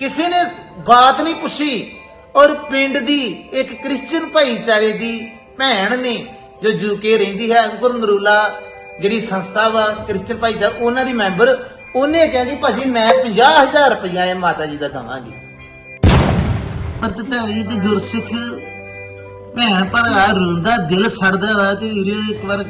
ਕਿਸੇ ਨੇ ਬਾਤ ਨਹੀਂ ਪੁੱਛੀ ਔਰ ਪਿੰਡ ਦੀ ਇੱਕ ਕ੍ਰਿਸਚੀਅਨ ਭਾਈਚਾਰੇ ਦੀ ਭੈਣ ਨੇ ਜੋ ਯੂਕੇ ਰਹਿੰਦੀ ਹੈ ਅੰਕੁਰ ਨਰੂਲਾ ਜਿਹੜੀ ਸੰਸਥਾ ਵਾ ਕ੍ਰਿਸਚੀਅਨ ਭਾਈਚਾਰਾ ਉਹਨਾਂ ਦੀ ਮੈਂਬਰ ਉਹਨੇ ਕਿਹਾ ਕਿ ਭਾਜੀ ਮੈਂ 50000 ਰੁਪਇਆ ਇਹ ਮਾਤਾ ਜੀ ਦਾ ਦਵਾਂਗੀ। ਅਰਥ ਧਾਰੀ ਤੇ ਗੁਰਸਿੱਖ ਭੈਣ ਭਰਾ ਰੋਂਦਾ ਦਿਲ ਸੜਦਾ ਵਾ ਤੇ ਵੀਰੇ ਇੱਕ ਵਾਰ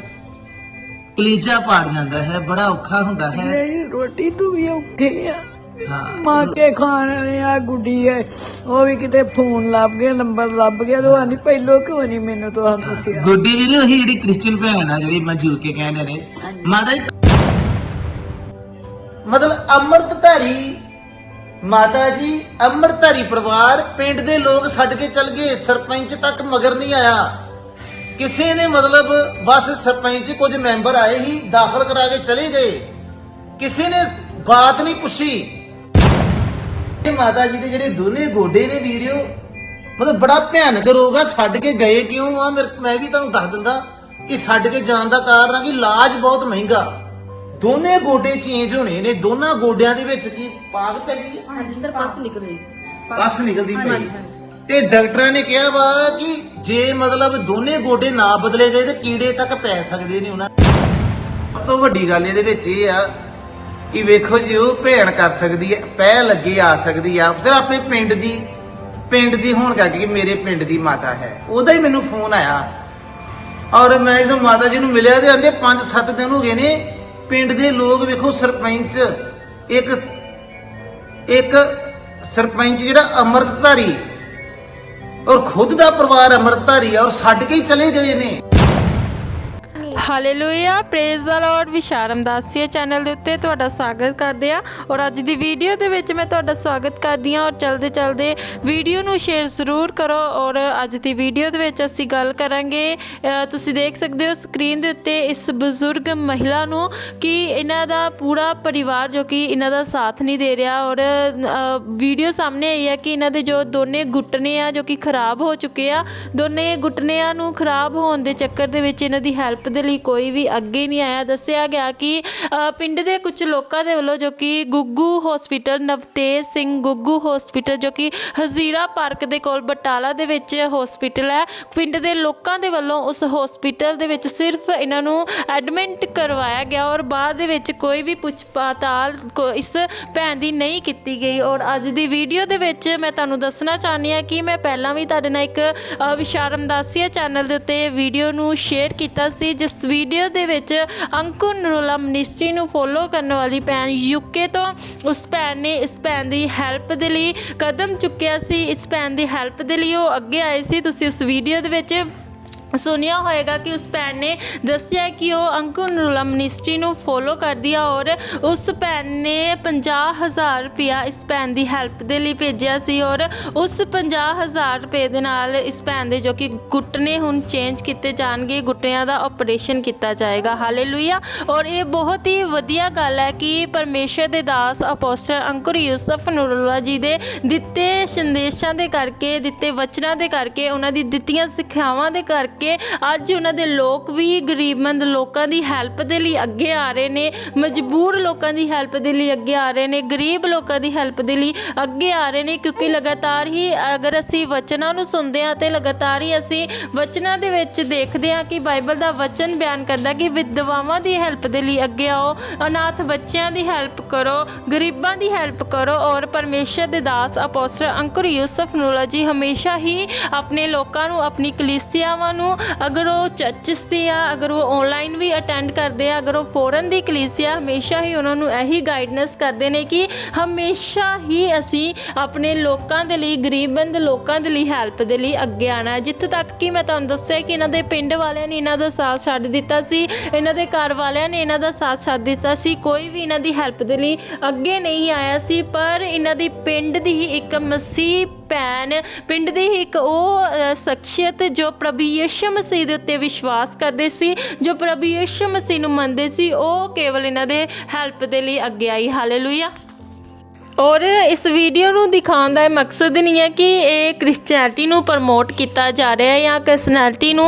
ਕਲੀਜਾ ਪਾੜ ਜਾਂਦਾ ਹੈ ਬੜਾ ਔਖਾ ਹੁੰਦਾ ਹੈ। ਨਹੀਂ ਰੋਟੀ ਤੂੰ ਵੀ ਔਖੀ ਆ। ਹਾਂ ਮਾਂ ਕੇ ਖਾਣ ਵਾਲੇ ਆ ਗੁੱਡੀ ਹੈ ਉਹ ਵੀ ਕਿਤੇ ਫੋਨ ਲੱਭ ਗਿਆ ਨੰਬਰ ਲੱਭ ਗਿਆ ਤੇ ਉਹ ਆਂਦੀ ਪਹਿਲੋਂ ਕਿਉਂ ਨਹੀਂ ਮੈਨੂੰ ਤੋਂ ਦੱਸਿਆ? ਗੁੱਡੀ ਵੀਰੇ ਉਹੀ ਜਿਹੜੀ ਕ੍ਰਿਸਚੀਅਨ ਭੈਣ ਆ ਜਿਹੜੀ ਮਜੂ ਕੇ ਕਹਿੰਦੇ ਨੇ ਮਾਤਾ ਜੀ ਮਤਲਬ ਅੰਮ੍ਰਿਤਧਾਰੀ ਮਾਤਾ ਜੀ ਅੰਮ੍ਰਿਤਧਾਰੀ ਪਰਿਵਾਰ ਪਿੰਡ ਦੇ ਲੋਕ ਛੱਡ ਕੇ ਚਲ ਗਏ ਸਰਪੰਚ ਤੱਕ ਮਗਰ ਨਹੀਂ ਆਇਆ। ਕਿਸੇ ਨੇ ਮਤਲਬ ਬਸ ਸਰਪੰਚ ਕੁਝ ਮੈਂਬਰ ਆਏ ਹੀ ਦਾਖਲ ਕਰਾ ਕੇ ਚਲੇ ਗਏ। ਕਿਸੇ ਨੇ ਬਾਤ ਨਹੀਂ ਪੁੱਛੀ। ਇਹ ਮਾਤਾ ਜੀ ਦੇ ਜਿਹੜੇ ਦੋਨੇ ਗੋਡੇ ਨੇ ਵੀਰਿਓ ਮਤਲਬ ਬੜਾ ਭਿਆਨਕ ਰੋਗ ਆ ਛੱਡ ਕੇ ਗਏ ਕਿਉਂ ਆ? ਮੈਂ ਵੀ ਤੁਹਾਨੂੰ ਦੱਸ ਦਿੰਦਾ ਕਿ ਛੱਡ ਕੇ ਜਾਣ ਦਾ ਕਾਰਨ ਆ ਕਿ ਇਲਾਜ ਬਹੁਤ ਮਹਿੰਗਾ। ਦੋਨੇ ਗੋਡੇ ਚੇਂਜ ਹੋਣੇ ਨੇ ਦੋਨਾਂ ਗੋਡਿਆਂ ਦੇ ਵਿੱਚ ਕੀ ਪਾਗ ਪੈ ਗਈ? ਹਾਂਜੀ ਸਰ ਪਾਸ ਨਿਕਲ ਰਹੀ ਪਸ ਨਿਕਲਦੀ ਪਈ। ਤੇ ਡਾਕਟਰਾਂ ਨੇ ਕਿਹਾ ਵਾ ਕਿ ਜੇ ਮਤਲਬ ਦੋਨੇ ਗੋਡੇ ਨਾ ਬਦਲੇ ਗਏ ਤੇ ਕੀੜੇ ਤੱਕ ਪੈ ਸਕਦੇ ਨੇ ਉਹਨਾਂ ਸਭ ਤੋਂ ਵੱਡੀ ਗੱਲ ਇਹਦੇ ਵਿੱਚ ਇਹ ਆ ਕਿ ਵੇਖੋ ਜੀ, ਉਹ ਭੈਣ ਕਰ ਸਕਦੀ ਹੈ ਪੈ ਲੱਗੇ ਆ ਸਕਦੀ ਆ। ਫਿਰ ਆਪਣੇ ਪਿੰਡ ਦੀ ਪਿੰਡ ਦੀ ਹੋਣ ਕਰਕੇ ਕਿ ਮੇਰੇ ਪਿੰਡ ਦੀ ਮਾਤਾ ਹੈ। ਉਹਦਾ ਹੀ ਮੈਨੂੰ ਫੋਨ ਆਇਆ। ਔਰ ਮੈਂ ਜਦੋਂ ਮਾਤਾ ਜੀ ਨੂੰ ਮਿਲਿਆ ਤੇ ਆਂਦੇ 5-7 ਦਿਨ ਹੋ ਗਏ ਨੇ, ਪਿੰਡ ਦੇ ਲੋਕ ਵੇਖੋ ਸਰਪੰਚ, ਇੱਕ ਇੱਕ ਸਰਪੰਚ ਜਿਹੜਾ ਅੰਮ੍ਰਿਤਧਾਰੀ। ਔਰ ਖੁਦ ਦਾ ਪਰਿਵਾਰ ਅੰਮ੍ਰਿਤਧਾਰੀ ਆ, ਔਰ ਛੱਡ ਕੇ ਹੀ ਚਲੇ ਗਏ ਨੇ। ਹਾਲੇਲੂਇਆ ਪ੍ਰੇਜ਼ ਦਾ ਲਾਰਡ ਵਿਸ਼ਾਰਮ ਦਾਸੀਏ ਚੈਨਲ ਦੇ ਉੱਤੇ ਤੁਹਾਡਾ ਸਵਾਗਤ ਕਰਦੇ ਆ ਔਰ ਅੱਜ ਦੀ ਵੀਡੀਓ ਦੇ ਵਿੱਚ ਮੈਂ ਤੁਹਾਡਾ ਸਵਾਗਤ ਕਰਦੀ ਆ ਔਰ ਚਲਦੇ ਚਲਦੇ ਵੀਡੀਓ ਨੂੰ ਸ਼ੇਅਰ ਜ਼ਰੂਰ ਕਰੋ ਔਰ ਅੱਜ ਦੀ ਵੀਡੀਓ ਦੇ ਵਿੱਚ ਅਸੀਂ ਗੱਲ ਕਰਾਂਗੇ। ਤੁਸੀਂ ਦੇਖ ਸਕਦੇ ਹੋ ਸਕਰੀਨ ਦੇ ਉੱਤੇ ਇਸ ਬਜ਼ੁਰਗ ਮਹਿਲਾ ਨੂੰ ਕਿ ਇਹਨਾਂ ਦਾ ਪੂਰਾ ਪਰਿਵਾਰ ਜੋ ਕਿ ਇਹਨਾਂ ਦਾ ਸਾਥ ਨਹੀਂ ਦੇ ਰਿਹਾ ਔਰ ਵੀਡੀਓ ਸਾਹਮਣੇ ਆਈ ਹੈ ਕਿ ਇਹਨਾਂ ਦੇ ਜੋ ਦੋਨੇ ਗੁੱਟਨੇ ਆ ਜੋ ਕਿ ਖਰਾਬ ਹੋ ਚੁੱਕੇ ਆ, ਦੋਨੇ ਗੁੱਟਨਿਆਂ ਨੂੰ ਖਰਾਬ ਹੋਣ ਦੇ ਚੱਕਰ ਦੇ ਵਿੱਚ ਇਹਨਾਂ ਦੀ ਹੈਲਪ ਦੇ ਲਈ ਕੋਈ ਵੀ ਅੱਗੇ ਨਹੀਂ ਆਇਆ। ਦੱਸਿਆ ਗਿਆ ਕਿ ਪਿੰਡ ਦੇ ਕੁਝ ਲੋਕਾਂ ਦੇ ਵੱਲੋਂ ਜੋ ਕਿ ਗੁੱਗੂ ਹਸਪੀਟਲ ਨਵਤੇਜ ਸਿੰਘ ਗੁੱਗੂ ਹਸਪੀਟਲ ਜੋ ਕਿ ਹਜ਼ੀਰਾ ਪਾਰਕ ਦੇ ਕੋਲ ਬਟਾਲਾ ਦੇ ਵਿੱਚ ਹਸਪੀਟਲ ਹੈ ਪਿੰਡ ਦੇ ਲੋਕਾਂ ਦੇ ਵੱਲੋਂ ਉਸ ਹਸਪੀਟਲ ਦੇ ਵਿੱਚ ਸਿਰਫ ਇਹਨਾਂ ਨੂੰ ਐਡਮਿਟ ਕਰਵਾਇਆ ਗਿਆ ਔਰ ਬਾਅਦ ਦੇ ਵਿੱਚ ਕੋਈ ਵੀ ਪੁੱਛ ਪੜਤਾਲ ਕੋ- ਇਸ ਭੈਣ ਦੀ ਨਹੀਂ ਕੀਤੀ ਗਈ। ਔਰ ਅੱਜ ਦੀ ਵੀਡੀਓ ਦੇ ਵਿੱਚ ਮੈਂ ਤੁਹਾਨੂੰ ਦੱਸਣਾ ਚਾਹੁੰਦੀ ਹਾਂ ਕਿ ਮੈਂ ਪਹਿਲਾਂ ਵੀ ਤੁਹਾਡੇ ਨਾਲ ਇੱਕ ਅ, ਵਿਸ਼ਾਰਮ ਚੈਨਲ ਦੇ ਉੱਤੇ ਵੀਡੀਓ ਨੂੰ ਸ਼ੇਅਰ ਕੀਤਾ ਸੀ ਜਿਸ ਵੀਡੀਓ ਦੇ ਵਿੱਚ ਅੰਕੁਰ ਨਰੋਲਾ ਮਿਨਿਸਟਰੀ ਨੂੰ ਫੋਲੋ ਕਰਨ ਵਾਲੀ ਭੈਣ ਯੂਕੇ ਤੋਂ, ਉਸ ਭੈਣ ਨੇ ਇਸ ਭੈਣ ਦੀ ਹੈਲਪ ਦੇ ਲਈ ਕਦਮ ਚੁੱਕਿਆ ਸੀ। ਇਸ ਭੈਣ ਦੀ ਹੈਲਪ ਦੇ ਲਈ ਉਹ ਅੱਗੇ ਆਏ ਸੀ। ਤੁਸੀਂ ਉਸ ਵੀਡੀਓ ਦੇ ਵਿੱਚ ਸੁਣਿਆ ਹੋਏਗਾ ਕਿ ਉਸ ਭੈਣ ਨੇ ਦੱਸਿਆ ਕਿ ਉਹ ਅੰਕੁਰ ਨਰੂਲਾ ਮਿਨਿਸਟਰੀ ਨੂੰ ਫੋਲੋ ਕਰਦੀ ਆ ਔਰ ਉਸ ਭੈਣ ਨੇ 50000 ਰੁਪਇਆ ਇਸ ਭੈਣ ਦੀ ਹੈਲਪ ਦੇ ਲਈ ਭੇਜਿਆ ਸੀ ਔਰ ਉਸ 50000 ਰੁਪਏ ਦੇ ਨਾਲ ਇਸ ਭੈਣ ਦੇ ਜੋ ਕਿ ਗੁੱਟਨੇ ਹੁਣ ਚੇਂਜ ਕੀਤੇ ਜਾਣਗੇ ਗੁੱਟਿਆਂ ਦਾ ਆਪਰੇਸ਼ਨ ਕੀਤਾ ਜਾਏਗਾ। ਹਾਲੇਲੂਇਆ ਔਰ ਇਹ ਬਹੁਤ ਹੀ ਵਧੀਆ ਗੱਲ ਹੈ ਕਿ ਪਰਮੇਸ਼ਰ ਦੇ ਦਾਸ ਅਪੋਸਟਲ ਅੰਕੁਰ ਯੂਸਫ ਨੂਰੁੱਲਾ ਜੀ ਦੇ ਦਿੱਤੇ ਸੰਦੇਸ਼ਾਂ ਦੇ ਕਰਕੇ, ਦਿੱਤੇ ਵਚਨਾਂ ਦੇ ਕਰਕੇ, ਉਹਨਾਂ ਦੀ ਦਿੱਤੀਆਂ ਸਿੱਖਿਆਵਾਂ ਦੇ ਕਰਕੇ ਅੱਜ ਉਹਨਾਂ ਦੇ ਲੋਕ ਵੀ ਗਰੀਬਮੰਦ ਲੋਕਾਂ ਦੀ ਹੈਲਪ ਦੇ ਲਈ ਅੱਗੇ ਆ ਰਹੇ ਨੇ, ਮਜਬੂਰ ਲੋਕਾਂ ਦੀ ਹੈਲਪ ਦੇ ਲਈ ਅੱਗੇ ਆ ਰਹੇ ਨੇ, ਗਰੀਬ ਲੋਕਾਂ ਦੀ ਹੈਲਪ ਦੇ ਲਈ ਅੱਗੇ ਆ ਰਹੇ ਨੇ, ਕਿਉਂਕਿ ਲਗਾਤਾਰ ਹੀ ਅਗਰ ਅਸੀਂ ਵਚਨਾਂ ਨੂੰ ਸੁਣਦੇ ਹਾਂ ਤੇ ਲਗਾਤਾਰ ਹੀ ਅਸੀਂ ਵਚਨਾਂ ਦੇ ਵਿੱਚ ਦੇਖਦੇ ਹਾਂ ਕਿ ਬਾਈਬਲ ਦਾ ਵਚਨ ਬਿਆਨ ਕਰਦਾ ਕਿ ਵਿਧਵਾਵਾਂ ਦੀ ਹੈਲਪ ਦੇ ਲਈ ਅੱਗੇ ਆਓ, ਅਨਾਥ ਬੱਚਿਆਂ ਦੀ ਹੈਲਪ ਕਰੋ, ਗਰੀਬਾਂ ਦੀ ਹੈਲਪ ਕਰੋ ਔਰ ਪਰਮੇਸ਼ਰ ਦੇ ਦਾਸ ਅਪੋਸਟਲ ਅੰਕੁਰ ਯੂਸਫ ਨੂਲਾ ਜੀ ਹਮੇਸ਼ਾ ਹੀ ਆਪਣੇ ਲੋਕਾਂ ਨੂੰ, ਆਪਣੀ ਕਲੀਸਿਆਵਾਂ ਨੂੰ ਅਗਰ ਉਹ ਚਰਚਸ ਦੀ ਆ, ਅਗਰ ਉਹ ਆਨਲਾਈਨ ਵੀ ਅਟੈਂਡ ਕਰਦੇ ਆ, ਅਗਰ ਉਹ ਫੋਰਨ ਦੀ ਕਲੀਸਿਆ ਹਮੇਸ਼ਾ ਹੀ ਉਹਨਾਂ ਨੂੰ ਇਹੀ ਗਾਈਡਨੈਸ ਕਰਦੇ ਨੇ ਕਿ ਹਮੇਸ਼ਾ ਹੀ ਅਸੀਂ ਆਪਣੇ ਲੋਕਾਂ ਦੇ ਲਈ, ਗਰੀਬੰਦ ਲੋਕਾਂ ਦੇ ਲਈ ਹੈਲਪ ਦੇ ਲਈ ਅੱਗੇ ਆਣਾ ਹੈ। ਜਿੱਥੇ ਤੱਕ ਕਿ ਮੈਂ ਤੁਹਾਨੂੰ ਦੱਸਿਆ ਕਿ ਇਹਨਾਂ ਦੇ ਪਿੰਡ ਵਾਲਿਆਂ ਨੇ ਇਹਨਾਂ ਦਾ ਸਾਥ ਛੱਡ ਦਿੱਤਾ ਸੀ, ਇਹਨਾਂ ਦੇ ਘਰ ਵਾਲਿਆਂ ਨੇ ਇਹਨਾਂ ਦਾ ਸਾਥ ਛੱਡ ਦਿੱਤਾ ਸੀ, ਕੋਈ ਵੀ ਇਹਨਾਂ ਦੀ ਹੈਲਪ ਦੇ ਲਈ ਅੱਗੇ ਨਹੀਂ ਆਇਆ ਸੀ, ਪਰ ਇਹਨਾਂ ਦੀ ਪਿੰਡ ਦੀ ਹੀ ਇੱਕ ਮਸੀਹ ਭੈਣ, ਪਿੰਡ ਦੀ ਹੀ ਇੱਕ ਉਹ ਸ਼ਖਸੀਅਤ ਜੋ ਪ੍ਰਭੂ ਯਿਸੂ ਮਸੀਹ ਦੇ ਉੱਤੇ ਵਿਸ਼ਵਾਸ ਕਰਦੇ ਸੀ, ਜੋ ਪ੍ਰਭੂ ਯਿਸੂ ਮਸੀਹ ਨੂੰ ਮੰਨਦੇ ਸੀ, ਉਹ ਕੇਵਲ ਇਹਨਾਂ ਦੇ ਹੈਲਪ ਦੇ ਲਈ ਅੱਗੇ ਆਈ। ਹਾਲੇਲੂਇਆ ਔਰ ਇਸ ਵੀਡੀਓ ਨੂੰ ਦਿਖਾਉਣ ਦਾ ਇਹ ਮਕਸਦ ਨਹੀਂ ਹੈ ਕਿ ਇਹ ਕ੍ਰਿਸਚੀਅਨਿਟੀ ਨੂੰ ਪ੍ਰਮੋਟ ਕੀਤਾ ਜਾ ਰਿਹਾ ਹੈ ਜਾਂ ਕ੍ਰਿਸਚੀਅਨਿਟੀ ਨੂੰ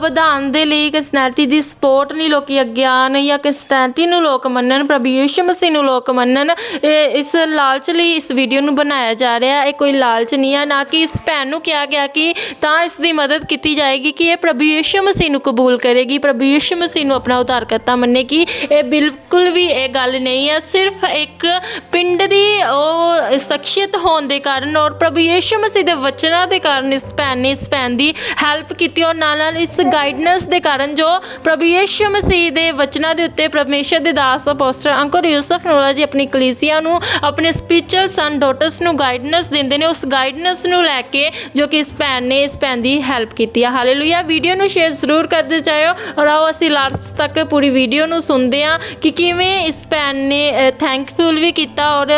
ਵਧਾਉਣ ਦੇ ਲਈ ਕ੍ਰਿਸਚੀਅਨਿਟੀ ਦੀ ਸਪੋਰਟ ਨਹੀਂ ਲੋਕੀ ਅੱਗੇ ਆਉਣ ਜਾਂ ਕ੍ਰਿਸਚੀਅਨਿਟੀ ਨੂੰ ਲੋਕ ਮੰਨਣ, ਪ੍ਰਭੂ ਯਿਸੂ ਮਸੀਹ ਨੂੰ ਲੋਕ ਮੰਨਣ, ਇਹ ਇਸ ਲਾਲਚ ਲਈ ਇਸ ਵੀਡੀਓ ਨੂੰ ਬਣਾਇਆ ਜਾ ਰਿਹਾ ਹੈ। ਇਹ ਕੋਈ ਲਾਲਚ ਨਹੀਂ ਹੈ, ਨਾ ਕਿ ਇਸ ਭੈਣ ਨੂੰ ਕਿਹਾ ਗਿਆ ਕਿ ਤਾਂ ਇਸ ਦੀ ਮਦਦ ਕੀਤੀ ਜਾਏਗੀ ਕਿ ਇਹ ਪ੍ਰਭੂ ਯਿਸੂ ਮਸੀਹ ਨੂੰ ਕਬੂਲ ਕਰੇਗੀ। ਪ੍ਰਭੂ ਯਿਸੂ ਮਸੀਹ ਨੂੰ ਆਪਣਾ ਉਧਾਰਕਰਤਾ ਮੰਨੇਗੀ। ਇਹ ਬਿਲਕੁਲ ਵੀ ਇਹ ਗੱਲ ਨਹੀਂ ਹੈ, ਸਿਰਫ ਇੱਕ ਪਿੰਡ ਦੀ ਉਹ ਸ਼ਖਸੀਅਤ ਹੋਣ ਦੇ ਕਾਰਨ ਔਰ ਪ੍ਰਭੂ ਯਿਸੂ ਮਸੀਹ ਦੇ ਵਚਨਾਂ ਦੇ ਕਾਰਨ ਇਸ ਭੈਣ ਨੇ ਇਸ ਭੈਣ ਦੀ ਹੈਲਪ ਕੀਤੀ ਔਰ ਨਾਲ ਨਾਲ ਇਸ ਗਾਈਡਨੈਂਸ ਦੇ ਕਾਰਨ ਜੋ ਪ੍ਰਭੂ ਯਿਸੂ ਮਸੀਹ ਦੇ ਵਚਨਾਂ ਦੇ ਉੱਤੇ ਪਰਮੇਸ਼ਰ ਦੇ ਦਾਸ ਅਪੋਸਟਲ ਅੰਕਰ ਯੂਸਫ ਨੂਰਾ ਜੀ ਆਪਣੀ ਕਲੀਸਿਆ ਨੂੰ, ਆਪਣੇ ਸਪਿਰਚੁਅਲ ਸਨ ਡਾਟਰਸ ਨੂੰ ਗਾਈਡਨੈਂਸ ਦਿੰਦੇ ਨੇ, ਉਸ ਗਾਈਡਨੈਂਸ ਨੂੰ ਲੈ ਕੇ ਜੋ ਕਿ ਇਸ ਭੈਣ ਨੇ ਇਸ ਭੈਣ ਦੀ ਹੈਲਪ ਕੀਤੀ ਹੈ ਹਾਲੇਲੂਇਆ ਵੀਡੀਓ ਨੂੰ ਸ਼ੇਅਰ ਜ਼ਰੂਰ ਕਰਦੇ ਜਾਇਓ ਔਰ ਆਓ ਅਸੀਂ ਲਾਸਟ ਤੱਕ ਪੂਰੀ ਵੀਡੀਓ ਨੂੰ ਸੁਣਦੇ ਹਾਂ ਕਿ ਕਿਵੇਂ ਇਸ ਭੈਣ ਨੇ ਥੈਂਕਫੁਲ ਵੀ ਕੀਤਾ ਔਰ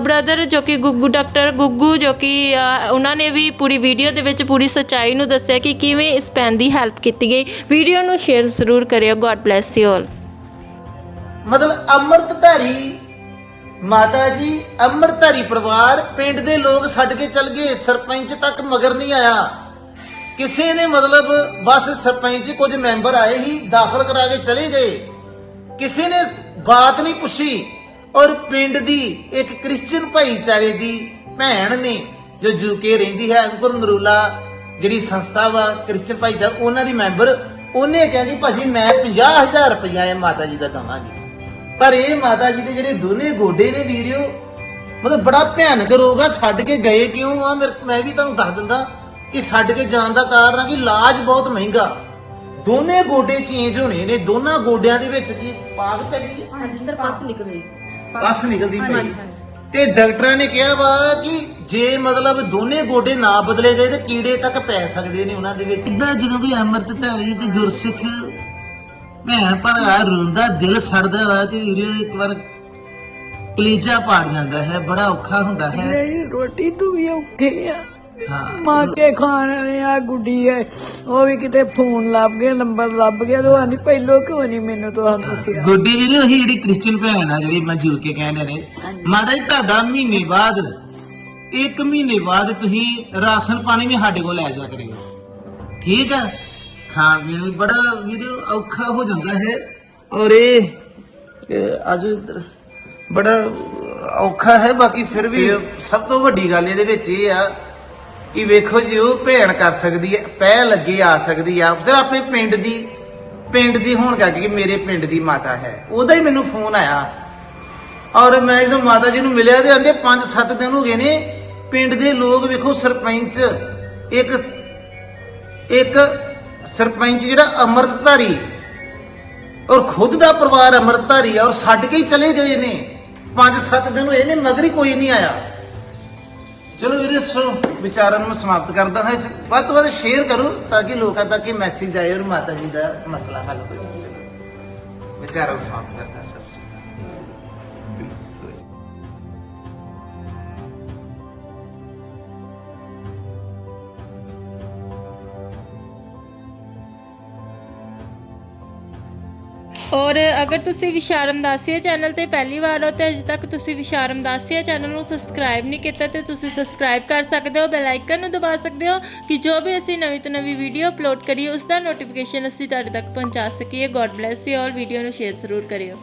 ਬ੍ਰਦਰ ਜੋ ਕਿ ਗੁੱਗੂ ਡਾਕਟਰ ਗੁੱਗੂ ਜੋ ਕਿ ਉਹਨਾਂ ਨੇ ਵੀ ਪੂਰੀ ਵੀਡੀਓ ਦੇ ਵਿੱਚ ਪੂਰੀ ਸੱਚਾਈ ਨੂੰ ਦੱਸਿਆ ਕਿ ਕਿਵੇਂ ਇਸ ਭੈਣ ਦੀ ਹੈਲਪ ਕੀਤੀ ਗਈ। ਵੀਡੀਓ ਨੂੰ ਸ਼ੇਅਰ ਜ਼ਰੂਰ ਕਰਿਓ। ਗੋਡ ਬlesਸ ਯੂ ਆਲ ਮਤਲਬ ਅੰਮ੍ਰਿਤਧਾਰੀ ਮਾਤਾ ਜੀ ਅੰਮ੍ਰਿਤਧਾਰੀ ਪਰਿਵਾਰ, ਪਿੰਡ ਦੇ ਲੋਕ ਛੱਡ ਕੇ ਚਲ ਗਏ। ਸਰਪੰਚ ਤੱਕ ਮਗਰ ਨਹੀਂ ਆਇਆ। ਕਿਸੇ ਨੇ ਮਤਲਬ ਬਸ ਸਰਪੰਚ ਕੁਝ ਮੈਂਬਰ ਆਏ ਹੀ ਦਾਖਲ ਕਰਾ ਕੇ ਚਲੇ ਗਏ। ਕਿਸੇ ਨੇ ਬਾਤ ਨਹੀਂ ਪੁੱਛੀ। ਔਰ ਪਿੰਡ ਦੀ ਇੱਕ ਕ੍ਰਿਸਚੀਅਨ ਭਾਈਚਾਰੇ ਦੀ ਭੈਣ ਨੇ ਜੋ ਯੂਕੇ ਰਹਿੰਦੀ ਹੈ, ਅੰਕੁਰ ਨਰੂਲਾ ਜਿਹੜੀ ਸੰਸਥਾ ਵਾ ਕ੍ਰਿਸਚੀਅਨ ਭਾਈਚਾਰਾ, ਉਹਨਾਂ ਦੀ ਮੈਂਬਰ, ਉਹਨੇ ਕਿਹਾ ਕਿ ਭਾਜੀ ਮੈਂ 50000 ਰੁਪਇਆ ਇਹ ਮਾਤਾ ਜੀ ਦਾ ਦਵਾਂਗੀ। ਪਰ ਇਹ ਮਾਤਾ ਜੀ ਦੇ ਜਿਹੜੇ ਦੋਨੇ ਗੋਡੇ ਨੇ ਵੀਰਿਓ, ਮਤਲਬ ਬੜਾ ਭਿਆਨਕ ਰੋਗ ਆ, ਛੱਡ ਕੇ ਗਏ ਕਿਉਂ ਆ? ਮੇਰੇ- ਮੈਂ ਵੀ ਤੁਹਾਨੂੰ ਦੱਸ ਦਿੰਦਾ ਕਿ ਛੱਡ ਕੇ ਜਾਣ ਦਾ ਕਾਰਨ ਆ ਕਿ ਇਲਾਜ ਬਹੁਤ ਮਹਿੰਗਾ। ਦੋਨੇ ਗੋਡੇ ਚੇਂਜ ਹੋਣੇ ਨੇ, ਦੋਨਾਂ ਗੋਡਿਆਂ ਦੇ ਵਿੱਚ ਕੀ ਪਾਗ ਚੱਲੀ? ਹੈ ਹਾਂਜੀ, ਸਰ, ਪਾਸ ਨਿਕਲ ਰਹੀ ਪਸ ਨਿਕਲਦੀ ਪਈ। ਤੇ ਡਾਕਟਰਾਂ ਨੇ ਕਿਹਾ ਵਾ ਕਿ ਜੇ ਮਤਲਬ ਦੋਨੇ ਗੋਡੇ ਨਾ ਬਦਲੇ ਗਏ ਤੇ ਕੀੜੇ ਤੱਕ ਪੈ ਸਕਦੇ ਨੇ ਉਹਨਾਂ ਦੇ ਵਿੱਚ। ਇਦਾਂ ਜਦੋਂ ਵੀ ਅੰਮ੍ਰਿਤ ਧਾਰੀ ਤੇ ਗੁਰਸਿੱਖ ਭੈਣ ਭਰਾ ਰੋਂਦਾ ਦਿਲ ਸੜਦਾ ਵਾ ਤੇ ਵੀਰੇ ਇੱਕ ਵਾਰ ਕਲੀਜਾ ਪਾੜ ਜਾਂਦਾ ਹੈ ਬੜਾ ਔਖਾ ਹੁੰਦਾ ਹੈ। ਨਹੀਂ ਰੋਟੀ ਤੂੰ ਵੀ ਔਖੇ ਆ। ਹਾਂ ਮਾਂ ਕੇ ਖਾਣ ਵਾਲੇ ਆ ਗੁੱਡੀ ਐ। ਉਹ ਵੀ ਕਿਤੇ ਫੋਨ ਲੱਭ ਗਿਆ ਨੰਬਰ ਲੱਭ ਗਿਆ ਤੇ ਉਹ ਆਂਦੀ ਪਹਿਲੋਂ ਕਿਉਂ ਨਹੀਂ ਮੈਨੂੰ ਤੁਹਾਨੂੰ ਦੱਸਿਆ? ਗੋਡੀ ਵੀਰੇ ਉਹੀ ਜਿਹੜੀ ਕ੍ਰਿਸਚੀਅਨ ਭੈਣ ਆ ਜਿਹੜੀ ਮਨਜੂਰ ਕੇ ਕਹਿੰਦੇ ਨੇ। ਮਾਤਾ ਜੀ ਤੁਹਾਡਾ ਮਹੀਨੇ ਬਾਅਦ ਇੱਕ ਮਹੀਨੇ ਬਾਅਦ ਤੁਸੀਂ ਰਾਸ਼ਨ ਪਾਣੀ ਵੀ ਸਾਡੇ ਕੋਲ ਲੈ ਜਾ ਕਰਿਓ। ਠੀਕ ਆ? ਖਾਣ ਪੀਣ ਵੀ ਬੜਾ ਵੀਰੇ ਔਖਾ ਹੋ ਜਾਂਦਾ ਹੈ। ਔਰ ਇਹ ਇਹ ਅੱਜ ਇੱਧਰ ਬੜਾ ਔਖਾ ਹੈ ਬਾਕੀ ਫਿਰ ਵੀ ਸਭ ਤੋਂ ਵੱਡੀ ਗੱਲ ਇਹਦੇ ਵਿੱਚ ਇਹ ਆ ਕਿ ਵੇਖੋ ਜੀ, ਉਹ ਭੈਣ ਕਰ ਸਕਦੀ ਹੈ ਪੈ ਲੱਗੇ ਆ ਸਕਦੀ ਆ। ਸਰ ਆਪਣੇ ਪਿੰਡ ਦੀ ਪਿੰਡ ਦੀ ਹੋਣ ਕਰਕੇ ਕਿ ਮੇਰੇ ਪਿੰਡ ਦੀ ਮਾਤਾ ਹੈ। ਉਹਦਾ ਹੀ ਮੈਨੂੰ ਫੋਨ ਆਇਆ। ਔਰ ਮੈਂ ਜਦੋਂ ਮਾਤਾ ਜੀ ਨੂੰ ਮਿਲਿਆ ਤੇ ਆਂਦੇ 5-7 ਦਿਨ ਹੋ ਗਏ ਨੇ, ਪਿੰਡ ਦੇ ਲੋਕ ਵੇਖੋ ਸਰਪੰਚ, ਇੱਕ ਇੱਕ ਸਰਪੰਚ ਜਿਹੜਾ ਅੰਮ੍ਰਿਤਧਾਰੀ, ਔਰ ਖੁਦ ਦਾ ਪਰਿਵਾਰ ਅੰਮ੍ਰਿਤਧਾਰੀ ਆ, ਔਰ ਛੱਡ ਕੇ ਹੀ ਚਲੇ ਗਏ ਨੇ। 5-7 ਦਿਨ ਹੋਏ ਨੇ, ਮਗਰ ਹੀ ਕੋਈ ਨਹੀਂ ਆਇਆ। ਚਲੋ ਵੀਰੇ ਸੋ ਵਿਚਾਰਾਂ ਨੂੰ ਸਮਾਪਤ ਕਰਦਾ ਹਾਂ। ਇਸ ਵੱਧ ਤੋਂ ਵੱਧ ਸ਼ੇਅਰ ਕਰੋ ਤਾਂ ਕਿ ਲੋਕਾਂ ਤੱਕ ਇਹ ਮੈਸੇਜ ਆਏ ਔਰ ਮਾਤਾ ਜੀ ਦਾ ਮਸਲਾ ਹੱਲ ਹੋ ਜਾਵੇ। ਵਿਚਾਰਾਂ ਨੂੰ ਸਮਾਪਤ ਕਰਦਾ ਸਤਿ ਔਰ ਅਗਰ ਤੁਸੀਂ ਵਿਸ਼ਾਰਮ ਦਾਸੀਆ ਚੈਨਲ ਤੇ ਪਹਿਲੀ ਵਾਰ ਹੋ ਤੇ ਅਜੇ ਤੱਕ ਤੁਸੀਂ ਵਿਸ਼ਾਰਮ ਦਾਸੀਆ ਚੈਨਲ ਨੂੰ ਸਬਸਕ੍ਰਾਈਬ ਨਹੀਂ ਕੀਤਾ ਤੇ ਤੁਸੀਂ ਸਬਸਕ੍ਰਾਈਬ ਕਰ ਸਕਦੇ ਹੋ ਬੈਲ ਆਈਕਨ ਨੂੰ ਦਬਾ ਸਕਦੇ ਹੋ ਕਿ ਜੋ ਵੀ ਅਸੀਂ ਨਵੀਂ ਤੋਂ ਨਵੀਂ ਵੀਡੀਓ ਅਪਲੋਡ ਕਰੀਏ ਉਸ ਦਾ ਨੋਟੀਫਿਕੇਸ਼ਨ ਅਸੀਂ ਤੁਹਾਡੇ ਤੱਕ ਪਹੁੰਚਾ ਸਕੀਏ। God bless you all video ਨੂੰ ਸ਼ੇਅਰ ਜ਼ਰੂਰ ਕਰਿਓ।